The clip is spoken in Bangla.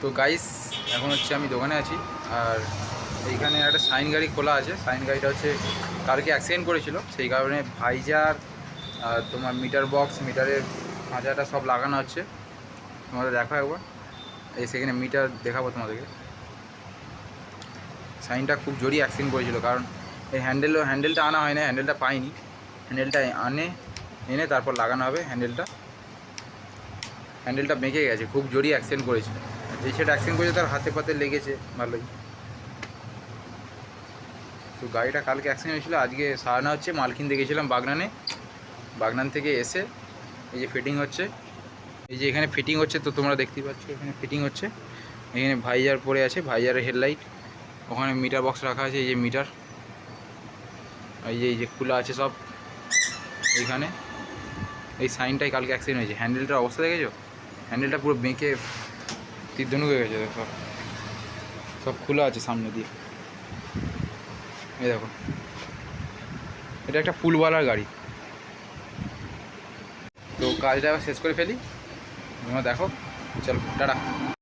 তো গাইস এখন হচ্ছে আমি দোকানে আছি, আর এইখানে একটা সাইন গাড়ি খোলা আছে। সাইন গাড়িটা হচ্ছে কালকে অ্যাক্সিডেন্ট করেছিল, সেই কারণে ভাইজার, আর তোমার মিটার বক্স মিটারের খাঁচাটা সব লাগানো হচ্ছে। তোমাদের দেখো একবার। এই সেখানে মিটার দেখাবো তোমাদেরকে। সাইনটা খুব জোরই অ্যাক্সিডেন্ট করেছিল, কারণ এই হ্যান্ডেল হ্যান্ডেলটা আনা হয় না হ্যান্ডেলটা পাইনি। হ্যান্ডেলটা আনে, এনে তারপর লাগানো হবে হ্যান্ডেলটা হ্যান্ডেলটা বেঁকে গেছে, খুব জোরই অ্যাক্সিডেন্ট করেছিল। যে সেটা অ্যাক্সিডেন্ট করেছে তার হাতে পাতে লেগেছে, ভালোই। তো গাড়িটা কালকে অ্যাক্সিডেন্ট হয়েছিল, আজকে সারানো হচ্ছে মাল কিনতে গেছিলাম বাগনানে। বাগনান থেকে এসে এই যে ফিটিং হচ্ছে। এই যে এখানে ফিটিং হচ্ছে, তো তোমরা দেখতেই পাচ্ছ, এখানে ফিটিং হচ্ছে। এখানে ভাইজার পরে আছে, ভাইজারের হেডলাইট ওখানে মিটার বক্স রাখা আছে, এই যে মিটার এই যে এই যে খোলা আছে সব, এইখানে। এই সাইনটাই কালকে অ্যাক্সিডেন্ট হয়েছে। হ্যান্ডেলটার অবস্থা দেখেছ? হ্যান্ডেলটা পুরো বেঁকে তীর্ধনুক হয়ে গেছে, দেখো। সব খোলা আছে সামনে দিয়ে। এই দেখো। এটা একটা ফুলওয়ালার গাড়ি। তো কাজটা শেষ করে ফেলি। তোমরা দেখো। চলো, টাটা।